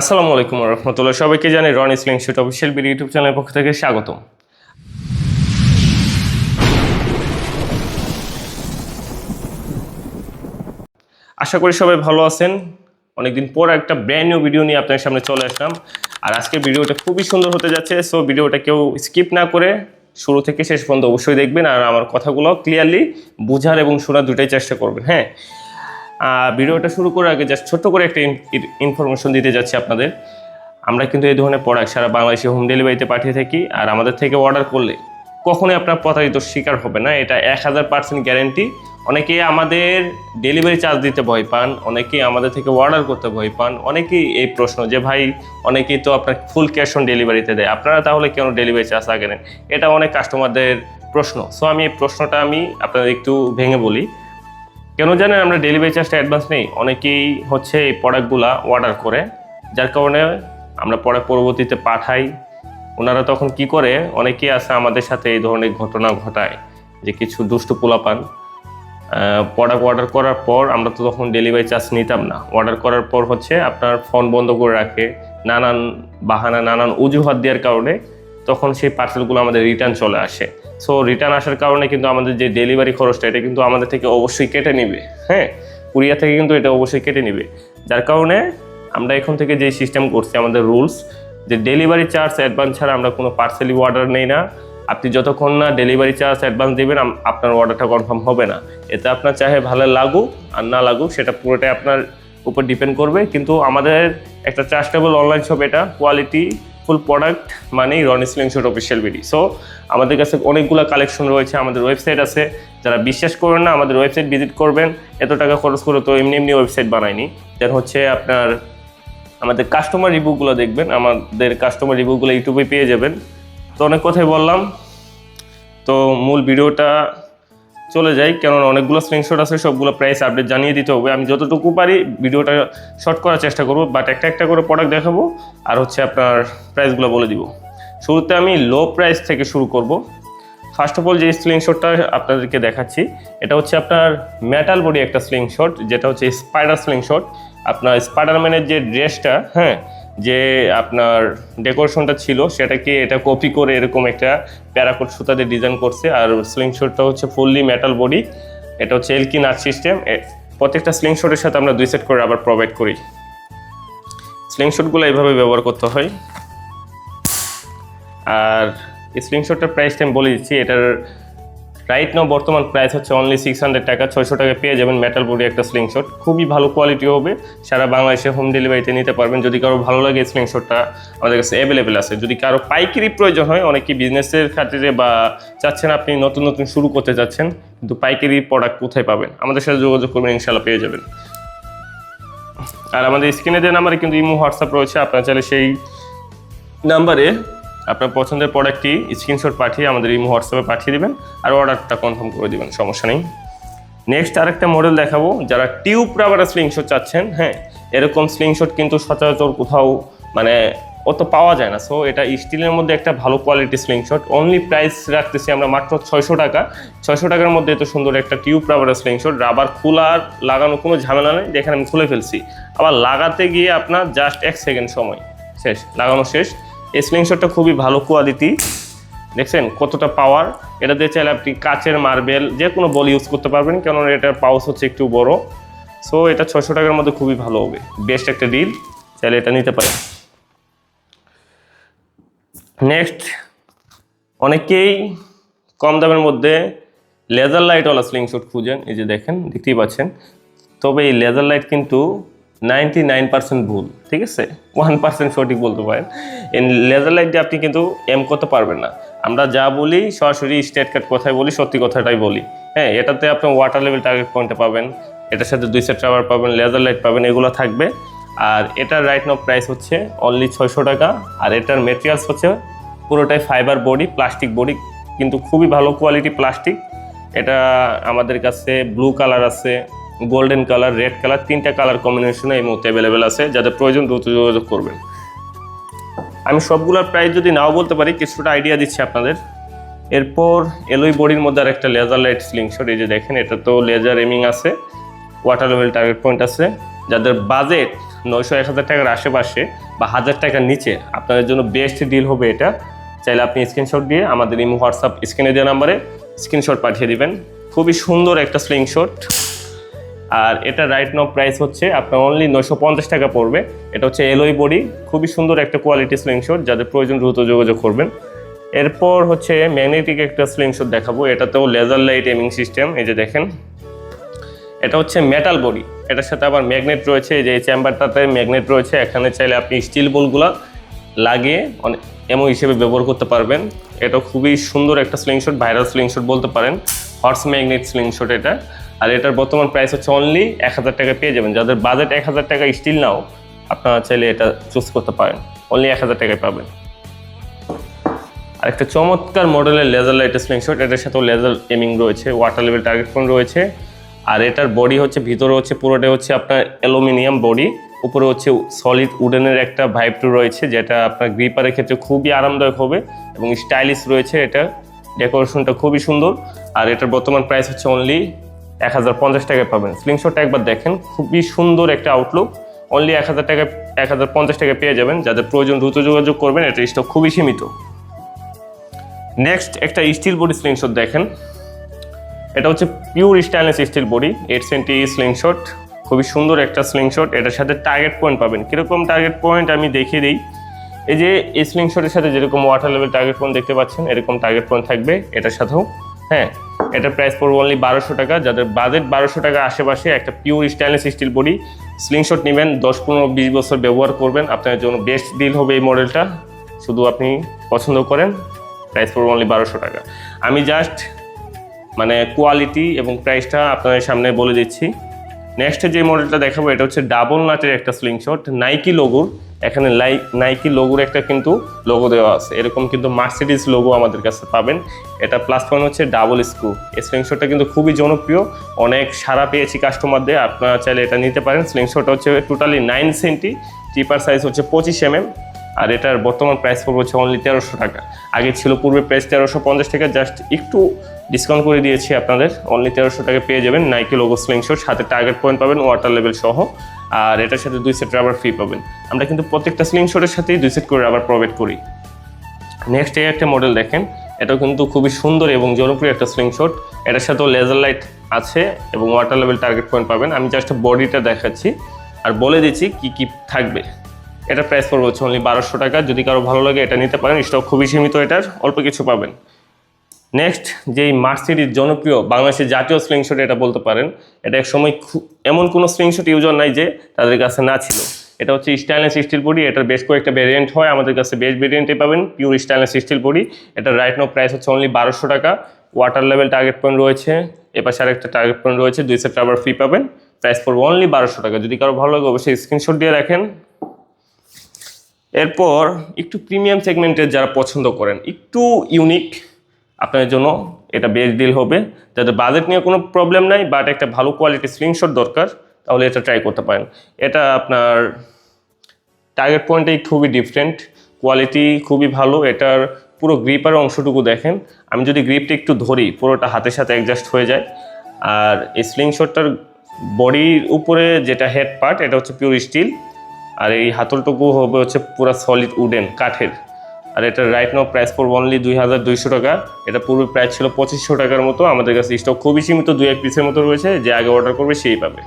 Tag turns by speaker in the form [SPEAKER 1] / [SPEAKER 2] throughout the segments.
[SPEAKER 1] আসসালামু আলাইকুম রহমতুল্লাহ। সবাইকে জানি রন sling shot official BD YouTube চ্যানেলের পক্ষ থেকে স্বাগতম। আশা করি সবাই ভালো আছেন। অনেকদিন পর একটা ব্র্যান্ড নিউ ভিডিও নিয়ে আপনার সামনে চলে আসলাম। আর আজকের ভিডিওটা খুবই সুন্দর হতে যাচ্ছে সো ভিডিওটা কেউ স্কিপ না করে শুরু থেকে শেষ পর্যন্ত অবশ্যই দেখবেন। আর আমার কথাগুলো ক্লিয়ারলি বোঝার এবং শোনার দুটাই চেষ্টা করবেন হ্যাঁ? ভিডিওটা শুরু করার আগে জাস্ট ছোট্ট করে একটা ইনফরমেশন দিতে যাচ্ছি আপনাদের। আমরা কিন্তু এই ধরনের প্রোডাক্ট সারা বাংলাদেশে হোম ডেলিভারিতে পাঠিয়ে থাকি, আর আমাদের থেকে অর্ডার করলে কখনোই আপনার প্রতারিত শিকার হবে না। এটা এক হাজার পার্সেন্ট গ্যারেন্টি অনেকেই আমাদের ডেলিভারি চার্জ দিতে ভয় পান, অনেকেই আমাদের থেকে অর্ডার করতে ভয় পান, অনেকেই এই প্রশ্ন যে, ভাই, অনেকেই তো আপনার ফুল ক্যাশ অন ডেলিভারিতে দেয়। আপনারা তাহলে কেন ডেলিভারি চার্জ আগে নেন এটা অনেক কাস্টমারদের প্রশ্ন। সো আমি এই প্রশ্নটা আমি আপনাদের একটু ভেঙে বলি। কেন জানেন আমরা ডেলিভারি চার্জটা অ্যাডভান্স নেই? অনেকেই হচ্ছে এই প্রোডাক্টগুলা অর্ডার করে। যার কারণে আমরা পরে পরবর্তীতে পাঠাই। ওনারা তখন কি করে? অনেকেই আছে আমাদের সাথে এই ধরনের ঘটনা ঘটায় যে কিছু দুষ্টু পোলাপান। প্রোডাক্ট অর্ডার করার পর আমরা তো তখন ডেলিভারি চার্জ নিতাম না। অর্ডার করার পর হচ্ছে আপনার ফোন বন্ধ করে রাখে, নানান বাহানা, নানান অজুহাত দেওয়ার কারণে তখন সেই পার্সেলগুলো আমাদের রিটার্ন চলে আসে। সো রিটার্ন আসার কারণে কিন্তু আমাদের যে ডেলিভারি খরচটা, এটা কিন্তু আমাদের থেকে অবশ্যই কেটে নিবে হ্যাঁ? কুরিয়া থেকে কিন্তু এটা অবশ্যই কেটে নিবে। যার কারণে আমরা এখন থেকে যে সিস্টেম করছি, আমাদের রুলস যে ডেলিভারি চার্জ অ্যাডভান্স ছাড়া আমরা কোনো পার্সেলই অর্ডার নেই না। আপনি যতক্ষণ না ডেলিভারি চার্জ অ্যাডভান্স দেবেন আপনার অর্ডারটা কনফার্ম হবে না। এতে আপনার চাহে ভালো লাগুক আর না লাগুক, সেটা পুরোটাই আপনার উপর ডিপেন্ড করবে। কিন্তু আমাদের একটা ট্রাস্টেবল অনলাইন শপ এটা কোয়ালিটি ফুল প্রোডাক্ট মানেই Roni sling shot official BD so আমাদের কাছে অনেকগুলো কালেকশন রয়েছে, আমাদের ওয়েবসাইট আছে। যারা বিশ্বাস করবেন না, আমাদের ওয়েবসাইট ভিজিট করবেন। এত টাকা খরচ করে তো এমনি এমনি ওয়েবসাইট বানায়নি দেন হচ্ছে আপনার আমাদের কাস্টমার রিভিউগুলো দেখবেন। আমাদের কাস্টমার রিভিউগুলো ইউটিউবে পেয়ে যাবেন। তো অনেক কথাই বললাম। তো মূল ভিডিওটা চলে যাই, কেননা অনেকগুলো স্ক্রিনশট আছে, সবগুলো প্রাইস আপডেট জানিয়ে দিতে হবে। আমি যতটুকু পারি ভিডিওটা শর্ট করার চেষ্টা করব বাট একটা একটা করে প্রোডাক্ট দেখাবো, আর হচ্ছে আপনার প্রাইসগুলো বলে দিব। শুরুতে আমি লো প্রাইস থেকে শুরু করব। ফার্স্ট অফ অল যে স্লিংশটটা আপনাদেরকে দেখাচ্ছি, এটা হচ্ছে আপনার মেটাল বডি একটা স্লিংশট যেটা হচ্ছে স্পাইডার স্লিংশট আপনার স্পাইডারম্যানের যে ড্রেসটা হ্যাঁ যে আপনার ডেকোরেশনটা ছিল, সেটাকে এটা কপি করে এরকম একটা প্যারাকোট সুতা দিয়ে ডিজাইন করছে। আর স্লিংশটটা হচ্ছে ফুললি মেটাল বডি এটা হচ্ছে এলকি নাট সিস্টেম প্রত্যেকটা স্লিংশটের সাথে আমরা দুই সেট করে আবার প্রোভাইড করি। স্লিংশটগুলো এইভাবে ব্যবহার করতে হয়। আর স্লিংশটটার প্রাইসটা আমি বলে দিচ্ছি, এটার রাইট নাও বর্তমান প্রাইস হচ্ছে অনলি সিক্স হান্ড্রেড টাকা। ছয়শো টাকা পেয়ে যাবেন মেটাল বডি একটা স্লিংশট খুবই ভালো কোয়ালিটি হবে। সারা বাংলাদেশে হোম ডেলিভারিতে নিতে পারবেন। যদি কারও ভালো লাগে স্লিংশটটা আমাদের কাছে অ্যাভেলেবেল আছে। যদি কারও পাইকারি প্রয়োজন হয়, অনেকে বিজনেসের খাতিরে বা চাচ্ছেন আপনি নতুন নতুন শুরু করতে চাচ্ছেন, কিন্তু পাইকারি প্রোডাক্ট কোথায় পাবেন? আমাদের সাথে যোগাযোগ করবেন ইনশাল্লাহ পেয়ে যাবেন। আর আমাদের স্ক্রিনে যে নাম্বারে কিন্তু ইমো হোয়াটসঅ্যাপ রয়েছে। আপনার চাইলে সেই নাম্বারে আপনার পছন্দের প্রোডাক্টটি স্ক্রিনশট পাঠিয়ে আমাদের ইমো হোয়াটসঅ্যাপে পাঠিয়ে দেবেন আর অর্ডারটা কনফার্ম করে দেবেন, সমস্যা নেই। নেক্সট আরেকটা মডেল দেখাবো, যারা টিউব রাবারের স্লিংশট চাচ্ছেন হ্যাঁ এরকম স্লিংশট কিন্তু সচরাচর কোথাও মানে অত পাওয়া যায় না। সো এটা স্টিলের মধ্যে একটা ভালো কোয়ালিটি স্লিংশট অনলি প্রাইস রাখতেছি আমরা মাত্র ছয়শো টাকা। ছয়শো টাকার মধ্যে এত সুন্দর একটা টিউব রাবারের স্লিংশট রাবার খোলার লাগানো কোনো ঝামেলা নেই যেখানে আমি খুলে ফেলছি। আবার লাগাতে গিয়ে আপনার জাস্ট এক সেকেন্ড সময়, শেষ, লাগানো শেষ। এই স্লিংশটটা খুবই ভালো কোয়ালিটি দেখছেন? কতটা পাওয়ার এটা দিয়ে চাইলে আপনি কাচের মার্বেল যে কোনো বল ইউজ করতে পারবেন, কেননা এটার পাউস হচ্ছে একটু বড়। সো এটা ছয়শো টাকার মধ্যে খুবই ভালো হবে। বেস্ট একটা ডিল চাইলে এটা নিতে পারেন। নেক্সট অনেকেই কম দামের মধ্যে লেজার লাইটওয়ালা স্লিংশট খুঁজেন। এই যে দেখেন, দেখতেই পাচ্ছেন। তবে এই লেজার লাইট কিন্তু নাইনটি নাইন পার্সেন্ট ভুল, ঠিক আছে? ওয়ান পার্সেন্ট সঠিক বলতে পারেন। লেজার লাইট দিয়ে আপনি কিন্তু এম করতে পারবেন না। আমরা যা বলি, সরাসরি স্টেট কাট কথাই বলি, সত্যি কথাটাই বলি। হ্যাঁ এটাতে আপনি ওয়াটার লেভেল টার্গেট পয়েন্টে পাবেন। এটার সাথে দুই সেট রাবার পাবেন লেজার লাইট পাবেন, এগুলো থাকবে। আর এটার রাইট নাও প্রাইস হচ্ছে অনলি ছয়শো টাকা। আর এটার মেটেরিয়ালস হচ্ছে পুরোটাই ফাইবার বডি প্লাস্টিক বডি কিন্তু খুবই ভালো কোয়ালিটি প্লাস্টিক এটা আমাদের কাছে ব্লু কালার আছে। গোল্ডেন কালার রেড কালার তিনটা কালার কম্বিনেশনে এই মুহূর্তে অ্যাভেলেবেল আছে। যাদের প্রয়োজন দ্রুত যোগাযোগ করবেন। আমি সবগুলোর প্রাইস যদি নাও বলতে পারি, কিছুটা আইডিয়া দিচ্ছি আপনাদের। এরপর এলোই বডির মধ্যে আর একটা লেজার লাইট স্লিংশট এই যে দেখেন, এটা তো লেজার এমিং আছে। ওয়াটার লেভেল টার্গেট পয়েন্ট আছে। যাদের বাজেট নয়শো এক হাজার টাকার আশেপাশে বা হাজার টাকার নিচে, আপনাদের জন্য বেস্ট ডিল হবে এটা। চাইলে আপনি স্ক্রিনশট দিয়ে আমাদের এই হোয়াটসঅ্যাপ স্ক্রিনে দেওয়া নাম্বারে স্ক্রিনশট পাঠিয়ে দিবেন। খুবই সুন্দর একটা স্লিংশট আর এটা রাইট নাও প্রাইস হচ্ছে আপনার অনলি নয়শো পঞ্চাশ টাকা পড়বে। এটা হচ্ছে এলোই বডি খুবই সুন্দর একটা কোয়ালিটি স্লিংশট যাদের প্রয়োজন দ্রুত যোগাযোগ করবেন। এরপর হচ্ছে ম্যাগনেটিক একটা স্লিংশট দেখাবো, এটাতেও লেজার লাইট এমিং সিস্টেম এই যে দেখেন। এটা হচ্ছে মেটাল বডি এটার সাথে আবার ম্যাগনেট রয়েছে যে চেম্বারটাতে ম্যাগনেট রয়েছে, এখানে চাইলে আপনি স্টিল বলগুলা লাগিয়ে অনেক এমো হিসেবে ব্যবহার করতে পারবেন। এটা খুবই সুন্দর একটা স্লিংশট ভাইরাল স্লিংশট বলতে পারেন। হর্স ম্যাগনেট স্লিংশট এটা। আর এটার বর্তমান প্রাইস হচ্ছে অনলি এক হাজার টাকা পেয়ে যাবেন। যাদের বাজেট এক হাজার টাকা স্টিল নাও, আপনারা চাইলে এটা চুজ করতে পারেন। অনলি এক হাজার টাকায় পাবেন। আর একটা চমৎকার মডেলের লেজার লাইট স্লিংশট এটার সাথেও লেজার এমিং রয়েছে ওয়াটার লেভেল টার্গেট ফোন রয়েছে। আর এটার বডি হচ্ছে, ভিতরে হচ্ছে পুরোটা হচ্ছে আপনার অ্যালুমিনিয়াম বডি উপরে হচ্ছে সলিড উডেনের একটা ভাইব রয়েছে, যেটা আপনার গ্রিপারের ক্ষেত্রে খুবই আরামদায়ক হবে এবং স্টাইলিশ রয়েছে এটা। ডেকোরেশনটা খুবই সুন্দর। আর এটার বর্তমান প্রাইস হচ্ছে অনলি এক হাজার পঞ্চাশ টাকায় পাবেন। স্লিংশটটা একবার দেখেন, খুবই সুন্দর একটা আউটলুক অনলি এক হাজার টাকা এক হাজার পঞ্চাশ টাকায় পেয়ে যাবেন। যাদের প্রয়োজন দ্রুত যোগাযোগ করবেন, এটা স্টক খুবই সীমিত। নেক্সট একটা স্টিল বডি স্লিংশট দেখেন। এটা হচ্ছে pure stainless steel body eight centi slingshot খুবই সুন্দর একটা স্লিংশট এটার সাথে টার্গেট পয়েন্ট পাবেন। কীরকম টার্গেট পয়েন্ট আমি দেখিয়ে দিই। এই যে, এই স্লিংশটের সাথে যেরকম ওয়াটার লেভেল টার্গেট পয়েন্ট দেখতে পাচ্ছেন, এরকম টার্গেট পয়েন্ট থাকবে। এটার সাথেও হ্যাঁ। এটার প্রাইস পড়বে অনলি বারোশো টাকা। যাদের বাজেট বারোশো টাকা আশেপাশে, একটা pure stainless steel body slingshot নেবেন, দশ, পনেরো, বিশ বছর ব্যবহার করবেন। আপনার জন্য বেস্ট ডিল হবে এই মডেলটা শুধু আপনি পছন্দ করেন প্রাইস পড়বে অনলি বারোশো টাকা। আমি জাস্ট মানে কোয়ালিটি এবং প্রাইসটা আপনাদের সামনে বলে দিচ্ছি। নেক্সট যে মডেলটা দেখাবো, এটা হচ্ছে ডাবল নাটের একটা স্লিংশট নাইকি লোগোর এখানে লাই নাইকি লোগোর একটা কিন্তু লোগো দেওয়া আছে। এরকম কিন্তু মার্সিডিস লোগো আমাদের কাছে পাবেন। এটা প্লাস পয়েন্ট হচ্ছে ডাবল স্ক্রু স্লিংশটটা কিন্তু খুবই জনপ্রিয়। অনেক সারা পেয়েছি কাস্টমারদের আপনারা চাইলে এটা নিতে পারেন। স্লিংশট হচ্ছে টোটালি নাইন সেন্টি টিপার সাইজ হচ্ছে পঁচিশ এমএম আর এটার বর্তমান প্রাইস পড়বে হচ্ছে অনলি তেরোশো টাকা। আগে ছিল পূর্বে প্রাইস তেরোশো পঞ্চাশ টাকা। জাস্ট একটু ডিসকাউন্ট করে দিয়েছি আপনাদের। অনলি তেরোশো টাকা পেয়ে যাবেন নাইকি লোগো স্লিংশট সাথে টার্গেট পয়েন্ট পাবেন ওয়াটার লেভেল সহ। আর এটার সাথে দুই সেট রাবার ফ্রি পাবেন। আমরা কিন্তু প্রত্যেকটা স্লিংশটের সাথেই দুই সেট করে রাবার প্রোভাইড করি। নেক্সট এই একটা মডেল দেখেন। এটাও কিন্তু খুবই সুন্দর এবং জনপ্রিয় একটা স্লিংশট এটার সাথেও লেজার লাইট আছে এবং ওয়াটার লেভেল টার্গেট পয়েন্ট পাবেন। আমি জাস্ট বডিটা দেখাচ্ছি আর বলে দিচ্ছি কি কি থাকবে। এটা প্রাইস পড়বে হচ্ছে অনলি বারোশো টাকা। যদি কারও ভালো লাগে এটা নিতে পারেন। স্টক খুবই সীমিত এটার। অল্প কিছু পাবেন। নেক্সট যেই মার্সিডির জনপ্রিয় বাংলাদেশের জাতীয় স্লিংশট এটা বলতে পারেন, এটা এক সময় এমন কোনো স্লিংশট ইউজার নাই যে তাদের কাছে না ছিল। এটা হচ্ছে স্টাইনলেস স্টিল বডি এটার বেশ কয়েকটা ভেরিয়েন্ট হয়, আমাদের কাছে বেস্ট ভেরিয়েন্টে পাবেন পিওর স্টাইনলেস স্টিল বডি এটা রাইট নো প্রাইস হচ্ছে অনলি বারোশো টাকা। ওয়াটার লেভেল টার্গেট পয়েন্ট রয়েছে, এপাশে আরেকটা টার্গেট পয়েন্ট রয়েছে, দুই সেট রাবার ফ্রি পাবেন প্রাইস পড়বে অনলি বারোশো টাকা। যদি কারও ভালো লাগে, অবশ্যই স্ক্রিনশট দিয়ে রাখেন। এরপর, একটু প্রিমিয়াম সেগমেন্টের যারা পছন্দ করেন, একটু ইউনিক আপনাদের জন্য এটা বেস্ট ডিল হবে। যাদের বাজেট নিয়ে কোনো প্রবলেম নাই বাট একটা ভালো কোয়ালিটির স্ক্রিনশট দরকার, তাহলে এটা ট্রাই করতে পারেন। এটা আপনার টার্গেট পয়েন্টটাই খুবই ডিফারেন্ট কোয়ালিটি খুবই ভালো, এটার পুরো গ্রিপার অংশটুকু দেখেন। আমি যদি গ্রিপটা একটু ধরি, পুরোটা হাতের সাথে অ্যাডজাস্ট হয়ে যায়। আর এই স্লিংশটটার বডির উপরে যেটা হেড পার্ট এটা হচ্ছে পিওর স্টিল আর এই হাতলটুকু হবে হচ্ছে পুরো সলিড উডেন কাঠের। আর এটা রাইট নাও প্রাইস পড়বে অনলি দুই হাজার দুইশো টাকা। এটা পূর্বে প্রাইস ছিল পঁচিশশো টাকার মতো। আমাদের কাছে স্টক খুবই সীমিত, দুই এক পিসের মতো রয়েছে। যে আগে অর্ডার করবে সেই পাবে।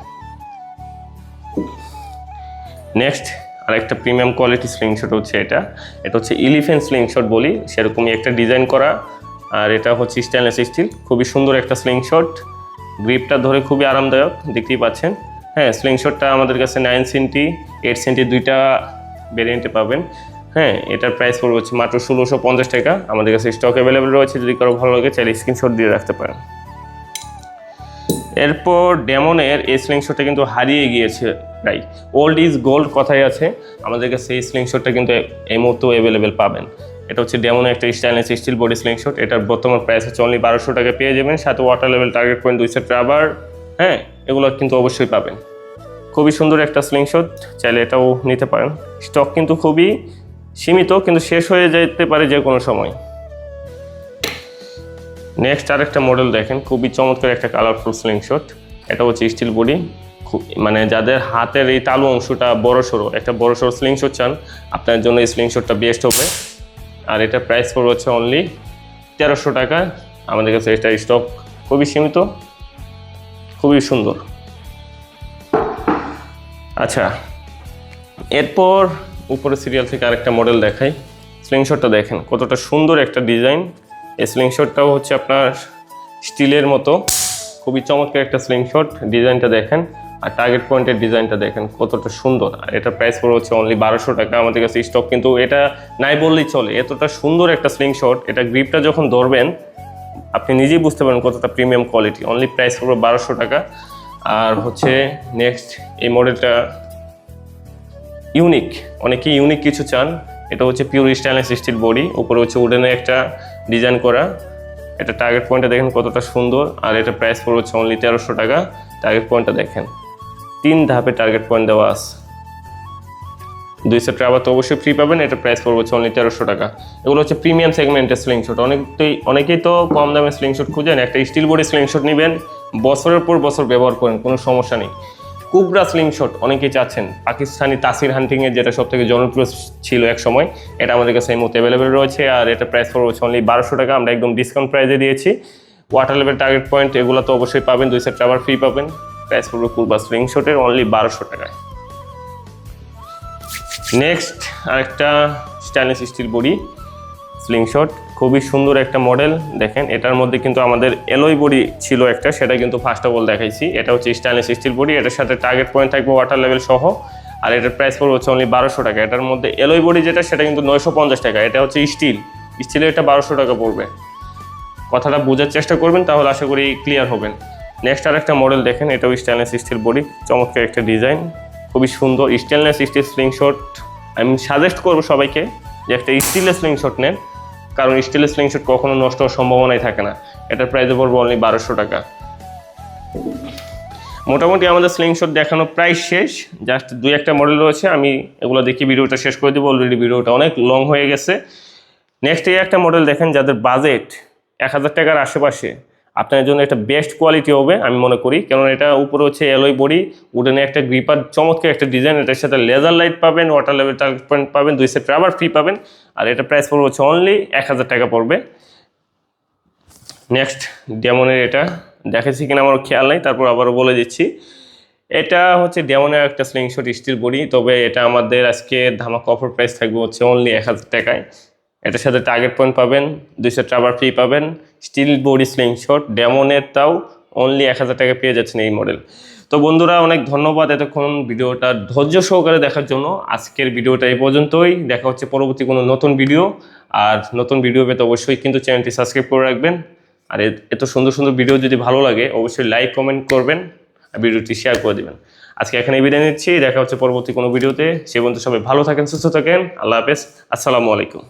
[SPEAKER 1] নেক্সট আরেকটা প্রিমিয়াম কোয়ালিটি স্লিংশট হচ্ছে এটা। এটা হচ্ছে ইলিফেন্ট স্লিংশট বলি। সেরকমই একটা ডিজাইন করা। আর এটা হচ্ছে স্টেনলেস স্টিল খুবই সুন্দর একটা স্লিংশট গ্রিপটা ধরে খুবই আরামদায়ক, দেখতেই পাচ্ছেন। হ্যাঁ স্লিংশটটা আমাদের কাছে নাইন সেন্টি এইট সেন্টি দুইটা ভেরিয়েন্টে পাবেন। হ্যাঁ এটার প্রাইস পড়বে হচ্ছে মাত্র ষোলোশো পঞ্চাশ টাকা। আমাদের কাছে স্টক অ্যাভেলেবেল রয়েছে, যদি কারও ভালো লাগে চাইলে স্ক্রিনশট দিয়ে রাখতে পারেন। এরপর ডেমনের এই স্লিংশটটা কিন্তু হারিয়ে গিয়েছে প্রায় ওল্ড ইজ গোল্ড কথাই আছে। আমাদের কাছে এই স্লিংশটটা কিন্তু এই মুহূর্তেও অ্যাভেলেবেল পাবেন। এটা হচ্ছে ডেমনের একটা স্টাইলেস স্টিল বডি স্লিংশট এটার বর্তমান প্রাইস হচ্ছে অনলি বারোশো টাকা পেয়ে যাবেন। সাথে ওয়াটার লেভেল টার্গেট পয়েন্ট দুই সেট রাবার হ্যাঁ এগুলো কিন্তু অবশ্যই পাবেন। খুবই সুন্দর একটা স্লিংশট চাইলে এটাও নিতে পারেন। স্টক কিন্তু খুবই সীমিত, কিন্তু শেষ হয়ে যেতে পারে যে কোনো সময়। নেক্সট আরেকটা মডেল দেখেন, খুবই চমৎকার একটা কালারফুল স্লিংশট এটা হচ্ছে স্টিল বডি মানে যাদের হাতের এই তালু অংশটা বড় সড়ো একটা বড় সড়ো স্লিংশট চান, আপনার জন্য এই স্লিংশটটা বেস্ট হবে। আর এটা প্রাইস পড়বে হচ্ছে অনলি তেরোশো টাকা। আমাদের কাছে এটা স্টক খুবই সীমিত, খুবই সুন্দর। আচ্ছা এরপর উপরে সিরিয়াল থেকে আরেকটা মডেল দেখাই। স্লিংশটটা দেখেন, কতটা সুন্দর একটা ডিজাইন এই স্লিংশটটাও হচ্ছে আপনার স্টিলের মতো। খুবই চমৎকার একটা স্লিংশট ডিজাইনটা দেখেন। আর টার্গেট পয়েন্টের ডিজাইনটা দেখেন, কতটা সুন্দর। আর এটা প্রাইস পড়ে হচ্ছে অনলি বারোশো টাকা। আমাদের কাছে স্টক কিন্তু এটা নাই বললেই চলে। এতটা সুন্দর একটা স্লিংশট এটা গ্রিপটা যখন ধরবেন, আপনি নিজেই বুঝতে পারেন কতটা প্রিমিয়াম কোয়ালিটি অনলি প্রাইস পড়বে বারোশো টাকা। আর হচ্ছে নেক্সট এই মডেলটা ইউনিক অনেকেই ইউনিক কিছু চান। এটা হচ্ছে পিওর স্টেনলেস স্টিল বডি উপরে হচ্ছে উডেনের একটা ডিজাইন করা। এটা টার্গেট পয়েন্টটা দেখেন কতটা সুন্দর। আর এটা প্রাইস পড়ে হচ্ছে অনলি তেরোশো টাকা। টার্গেট পয়েন্টটা দেখেন। তিন ধাপে টার্গেট পয়েন্ট দেওয়া আছে। দুই সেট আবার তো অবশ্যই ফ্রি পাবেন। এটা প্রাইস পড়বে হচ্ছে অনলি তেরোশো টাকা। এগুলো হচ্ছে প্রিমিয়াম সেগমেন্টের স্লিংশট অনেকটাই অনেকেই তো কম দামে স্লিংশট খুঁজেন। একটা স্টিল বডি স্লিংশট নেবেন। বছরের পর বছর ব্যবহার করেন, কোনো সমস্যা নেই। কুবরা স্লিং স্লিংশট অনেকেই চাচ্ছেন। পাকিস্তানি তাসির হান্টিংয়ের যেটা সব থেকে জনপ্রিয় ছিল এক সময়, এটা আমাদের কাছে এই মুহূর্তে অ্যাভেলেবেল রয়েছে আর এটা প্রাইস পড়বে হচ্ছে অনলি বারোশো টাকা। আমরা একদম ডিসকাউন্ট প্রাইসে দিয়েছি। ওয়াটার লেভেল টার্গেট পয়েন্ট এগুলো তো অবশ্যই পাবেন, দুই সেট আবার ফ্রি পাবেন। প্রাইস পড়বে কুরবা স্লিংশটের অনলি বারোশো টাকায়। নেক্সট আরেকটা স্টেনলেস স্টিল বডি। স্লিংশট, খুবই সুন্দর একটা মডেল, দেখেন। এটার মধ্যে কিন্তু আমাদের এলোই বডি ছিল একটা, সেটা কিন্তু ফার্স্ট অফ অল দেখাইছি। এটা হচ্ছে স্টেনলেস স্টিল বডি, এটার সাথে টার্গেট পয়েন্ট থাকবে ওয়াটার লেভেল সহ। আর এটার প্রাইস পড়বে হচ্ছে অনলি বারোশো টাকা। এটার মধ্যে এলোই বডি যেটা, সেটা কিন্তু নয়শো পঞ্চাশ টাকা। এটা হচ্ছে স্টিল স্টিলের এটা বারোশো টাকা পড়বে। কথাটা বোঝার চেষ্টা করবেন, তাহলে আশা করি ক্লিয়ার হবেন। নেক্সট আর একটা মডেল দেখেন, এটাও স্টেনলেস স্টিল বডি। চমৎকার একটা ডিজাইন খুবই সুন্দর স্টেনলেস স্টিল স্লিংশট আমি সাজেস্ট করব সবাইকে যে একটা স্টিলের স্লিংশট নেন। কারণ স্টিলের স্লিংশট কখনো নষ্ট হওয়ার সম্ভাবনাই থাকে না। এটার প্রাইসে পড়বে অনলি বারোশো টাকা। মোটামুটি আমাদের স্লিংশট দেখানো প্রায় শেষ। জাস্ট দুই একটা মডেল রয়েছে, আমি এগুলো দেখি ভিডিওটা শেষ করে দেবো। অলরেডি ভিডিওটা অনেক লং হয়ে গেছে। নেক্সট এই একটা মডেল দেখেন, যাদের বাজেট এক হাজার টাকার আশেপাশে। আপনার জন্য একটা বেস্ট কোয়ালিটি হবে, আমি মনে করি। কারণ এটা উপরে হচ্ছে এলোই বডি উডেনে একটা গ্রিপার চমৎকার একটা ডিজাইন এটার সাথে লেজার লাইট পাবেন ওয়াটার লেভেল পয়েন্ট পাবেন, দুই সেট রাবার ফ্রি পাবেন। আর এটা প্রাইস পড়বে হচ্ছে অনলি এক হাজার টাকা পড়বে। নেক্সট ডেমনের এটা। দেখেছি কিনা আমার খেয়াল নেই, তারপর আবারও বলে দিচ্ছি। এটা হচ্ছে ডেমনের একটা স্লিংশট স্টিল বডি তবে এটা আমাদের আজকে ধামাকা অফার প্রাইস থাকবে হচ্ছে অনলি এক হাজার টাকায়। এটার সাথে টার্গেট পয়েন্ট পাবেন, দুই দুইশো ট্রাভার ফ্রি পাবেন। স্টিল বডি স্লিংশট ডেমনের তাও অনলি এক হাজার টাকা পেয়ে যাচ্ছেন এই মডেল তো বন্ধুরা, অনেক ধন্যবাদ এতক্ষণ ভিডিওটা ধৈর্য সহকারে দেখার জন্য। আজকের ভিডিওটা এই পর্যন্তই। দেখা হচ্ছে পরবর্তী কোনো নতুন ভিডিও আর নতুন ভিডিও পেতে অবশ্যই কিন্তু চ্যানেলটি সাবস্ক্রাইব করে রাখবেন। আর এত সুন্দর সুন্দর ভিডিও যদি ভালো লাগে, অবশ্যই লাইক কমেন্ট করবেন আর ভিডিওটি শেয়ার করে দেবেন। আজকে এখানে বিদায় নিচ্ছি। দেখা হচ্ছে পরবর্তী কোনো ভিডিওতে সে পর্যন্ত সবাই ভালো থাকেন, সুস্থ থাকেন। আল্লাহ হাফেজ। আসসালামু আলাইকুম।